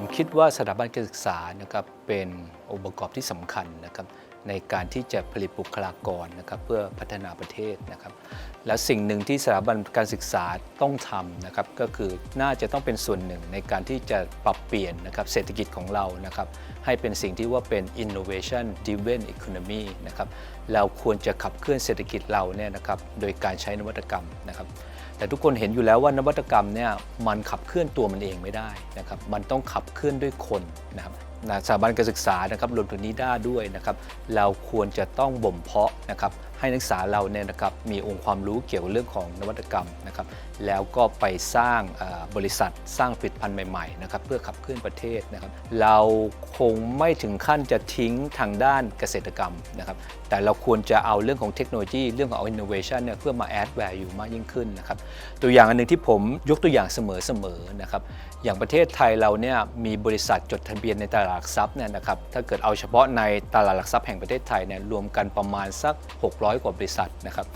ผมคิดว่าสถาบันการศึกษานะครับเป็นองค์ประกอบที่สำคัญนะครับในการที่จะผลิตบุคลากรนะครับเพื่อพัฒนาประเทศนะครับ และสิ่งหนึ่งที่สถาบันการศึกษาต้องทำนะครับก็คือน่าจะต้องเป็นส่วนหนึ่งในการที่จะปรับเปลี่ยนนะครับเศรษฐกิจของเรานะครับให้เป็นสิ่งที่ว่าเป็น innovation driven economy นะครับเราควรจะขับเคลื่อนเศรษฐกิจเราเนี่ยนะครับโดยการใช้นวัตกรรมนะครับ แต่ทุกคนเห็นอยู่แล้วว่านวัตกรรมเนี่ยมันขับเคลื่อนตัวมันเองไม่ได้นะครับมันต้องขับเคลื่อนด้วยคนนะครับสถาบันการศึกษานะครับรวมถึงนิด้าด้วยนะครับเราควรจะต้องบ่มเพาะนะครับ ให้นักศึกษาเราเนี่ยนะครับมีองค์ความรู้เกี่ยวกับเรื่องของนวัตกรรมนะครับแล้วก็ไปสร้างบริษัทสร้างผลิตภัณฑ์ใหม่ๆนะครับเพื่อขับเคลื่อนประเทศนะครับเราคงไม่ถึงขั้นจะทิ้งทางด้านเกษตรกรรมนะครับแต่เราควรจะเอาเรื่องของเทคโนโลยีเรื่องของ innovation เนี่ยเพื่อมา add value มากยิ่งขึ้นนะครับตัวอย่างอันหนึ่งที่ผมยกตัวอย่างเสมอๆนะครับอย่างประเทศไทยเราเนี่ยมีบริษัทจดทะเบียนในตลาดหลักทรัพย์เนี่ยนะครับถ้าเกิดเอาเฉพาะในตลาดหลักทรัพย์แห่งประเทศไทยเนี่ยรวมกันประมาณสัก 600กว่าบริษัทนะครับ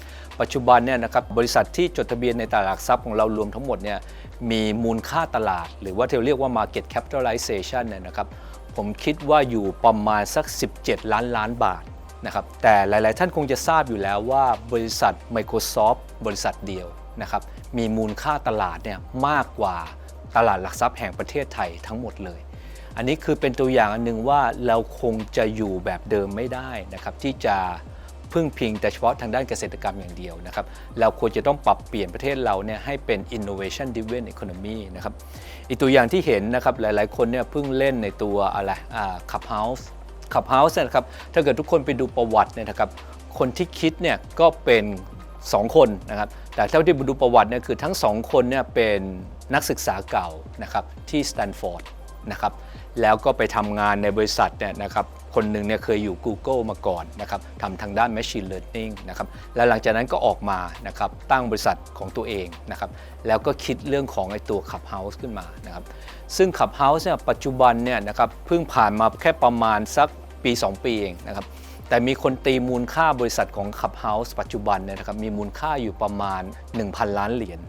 ปัจจุบันเนี่ยนะครับบริษัทที่จดทะเบียนในตลาดหลักทรัพย์ของเรารวมทั้งหมดเนี่ยมีมูลค่าตลาด หรือว่าที่เราเรียกว่า market capitalization เนี่ยนะครับผมคิดว่าอยู่ประมาณสัก 17 ล้านล้านบาทนะครับแต่หลาย ๆ ท่านคงจะทราบอยู่แล้วว่าบริษัท Microsoft บริษัทเดียวนะครับมีมูลค่าตลาดเนี่ยมากกว่าตลาดหลักทรัพย์แห่งประเทศไทยทั้งหมดเลย อันนี้คือเป็นตัวอย่างอันหนึ่งว่าเราคงจะอยู่แบบเดิมไม่ได้นะครับที่จะ พึ่งพิงแต่เฉพาะทางด้านเกษตรกรรมอย่างเดียวนะครับ เราควรจะต้องปรับเปลี่ยนประเทศเราเนี่ยให้เป็น innovation driven economy นะครับอีกตัวอย่างที่เห็นนะครับหลายๆ คนเนี่ยเพิ่งเล่นในตัวอะไรอ่า Clubhouse Clubhouse เนี่ยนะครับถ้าเกิดทุกคนไปดูประวัติเนี่ยนะครับคนที่คิดเนี่ยก็เป็น2 คนนะครับ แต่เท่าที่ดูประวัติเนี่ยคือทั้ง 2 คนเนี่ยเป็นนักศึกษาเก่านะครับที่สแตนฟอร์ดนะครับ แล้วก็ไปทำงานในบริษัทเนี่ยนะครับคนหนึ่งเนี่ยเคยอยู่ Google มาก่อนนะครับทำทางด้าน Machine Learning นะครับแล้วหลังจากนั้นก็ออกมานะครับตั้งบริษัทของตัวเองนะครับแล้วก็คิดเรื่องของไอ้ตัว Clubhouse ขึ้นมานะครับซึ่ง Clubhouse เนี่ยปัจจุบันเนี่ยนะครับเพิ่งผ่านมาแค่ประมาณสักปี 2 ปีเองนะครับแต่มีคนตีมูลค่าบริษัทของ Clubhouse ปัจจุบันเนี่ยนะครับมีมูลค่าอยู่ประมาณ 1,000 ล้านเหรียญ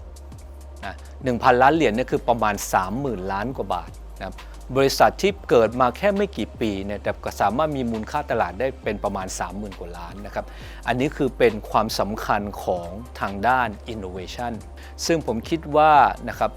นะ1,000 ล้านเหรียญเนี่ยคือประมาณ 30,000 ล้านกว่าบาทนะครับ บริษัทที่เกิดมาแค่ไม่กี่ปีเนี่ยแต่ก็สามารถมีมูลค่าตลาดได้เป็นประมาณ 30,000 กว่าล้านนะครับ อันนี้คือเป็นความสำคัญของทางด้าน innovation ซึ่งผมคิดว่านะครับ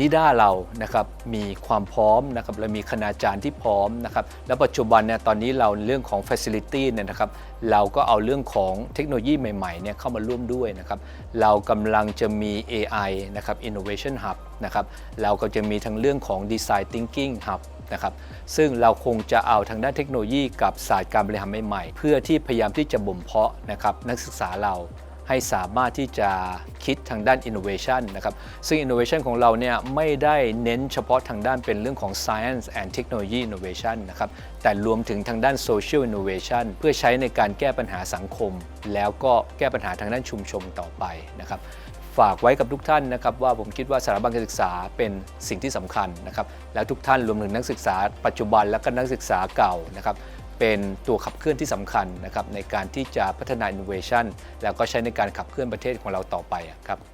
นิด้าเรานะครับมีความพร้อมนะครับและมีคณาจารย์ที่พร้อมนะครับและปัจจุบันเนี่ยตอนนี้เราเรื่องของ Facility เนี่ยนะครับเราก็เอาเรื่องของเทคโนโลยีใหม่ๆเนี่ยเข้ามาร่วมด้วยนะครับเรากำลังจะมี AI นะครับ Innovation Hub นะครับเราก็จะมีทั้งเรื่องของ Design Thinking Hub นะครับซึ่งเราคงจะเอาทางด้านเทคโนโลยีกับศาสตร์การบริหารใหม่ๆ เพื่อที่พยายามที่จะบ่มเพาะนะครับนักศึกษาเราให้สามารถที่จะคิดทางด้าน innovation นะครับซึ่ง innovation ของเราเนี่ยไม่ได้เน้นเฉพาะทางด้านเป็นเรื่องของ science and technology innovation นะครับแต่รวมถึงทางด้าน social innovation เพื่อใช้ในการแก้ปัญหาสังคม แล้วก็แก้ปัญหาทางด้านชุมชนต่อไปนะครับ ฝากไว้กับทุกท่านนะครับว่าผมคิดว่าสถาบันการศึกษาเป็นสิ่งที่สำคัญนะครับแล้วทุกท่านรวมถึงนักศึกษา ปัจจุบันและก็นักศึกษาเก่านะครับเป็นตัวขับเคลื่อนที่สำคัญนะครับในการที่จะพัฒนาอินโนเวชันแล้วก็ใช้ในการขับเคลื่อนประเทศของเราต่อไปครับ